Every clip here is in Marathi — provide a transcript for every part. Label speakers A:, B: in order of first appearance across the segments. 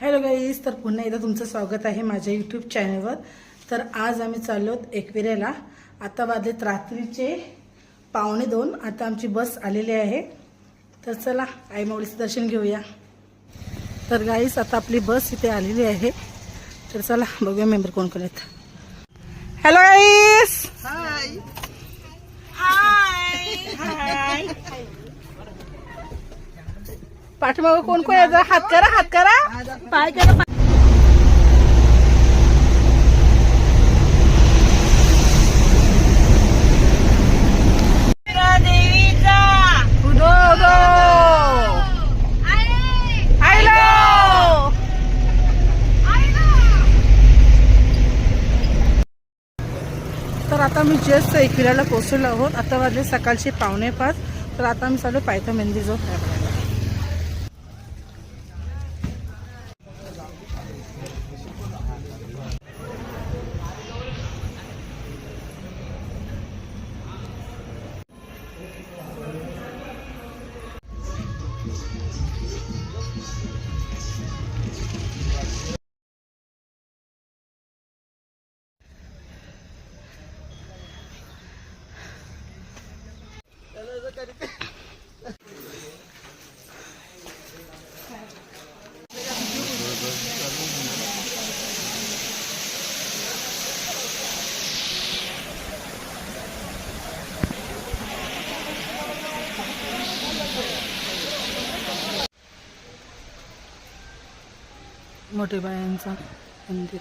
A: हॅलो गाईज तर पुन्हा एकदा तुमचं स्वागत आहे माझ्या यूट्यूब चॅनलवर तर आज आम्ही चाललो आहोत एकविरेला. आता वाजलेत रात्रीचे पावणे दोन. आता आमची बस आलेली आहे. तर चला आई माऊलीचं दर्शन घेऊया. तर गाईस आता आपली बस इथे आलेली आहे. तर चला बघूया मेंबर कोण कोण आहेत. हॅलो गाईस पाठीमागं कोण कोण आहे? जरा हात करा हात करा. पाय तर आता मी जस्ट एकविराला पोहोचलो आहोत. आता वाजले सकाळचे पावणे पाच तर आता मी चालू पायथा मेहंदी जो मोठे बायांचा मंदिर.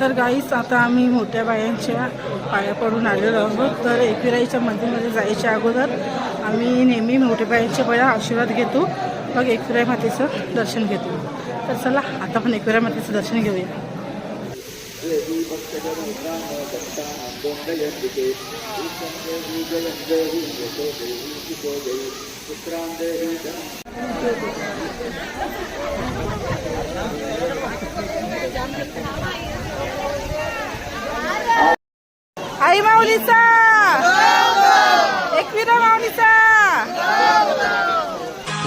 A: तर गाईच आता आम्ही मोठ्या बायांच्या पाया पडून आलेलो आहोत. तर एकविराईच्या मंदिरमध्ये जायच्या अगोदर आम्ही नेहमी मोठ्या बायांच्या आशीर्वाद घेतो. मग एकविराई मातेचं दर्शन घेतो. तर चला आता पण एकविराई मातेचं दर्शन घेऊया आई माऊलीचा. एकविरा माऊलीचा.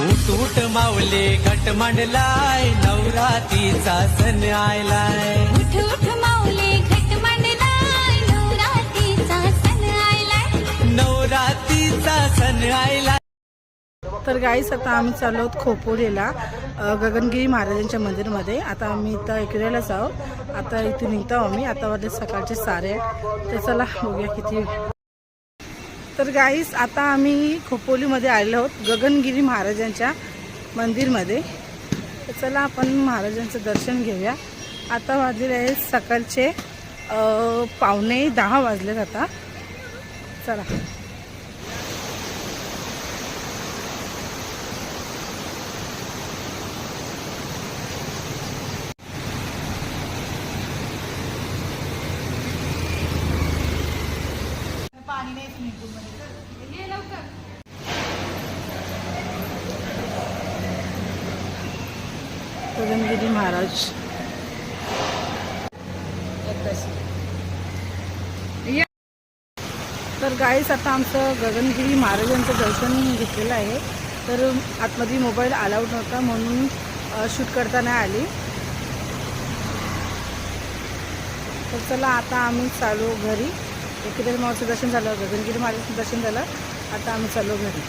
B: उठ उठ माऊले घट मांडलाय नवरातीचा सण आयलाय.
C: उठ उठ माऊली घट मांडलाय नवरात्रीचा सण आलाय
B: नवरातीचा सण आयलाय.
A: तर गाईस आता आम्ही चाललो आहोत खोपोलीला गगनगिरी महाराजांच्या मंदिरमध्ये. आता आम्ही इथं एकविरालाच आहोत. आता इथे निघतो आम्ही. आता वाजले सकाळचे सारे तर चला बघूया किती. तर गाईस आता आम्ही खोपोलीमध्ये आलेलो आहोत गगनगिरी महाराजांच्या मंदिरमध्ये. तर चला आपण महाराजांचं दर्शन घेऊया. आता वाजलेले आहे सकाळचे पावणे दहा वाजलेत आता. चला. गगनगिरी महाराज. तर गाईस आता आमचं गगनगिरी महाराजांचं दर्शन घेतलेलं आहे. तर आतमध्ये मोबाईल अलाउड नव्हता म्हणून शूट करता नाही आली. तर चला आता आम्ही चालू घरी. एकविरा मावचं दर्शन झालं गगनगिरी महाराजांचं दर्शन झालं. आता आम्ही चालू घरी.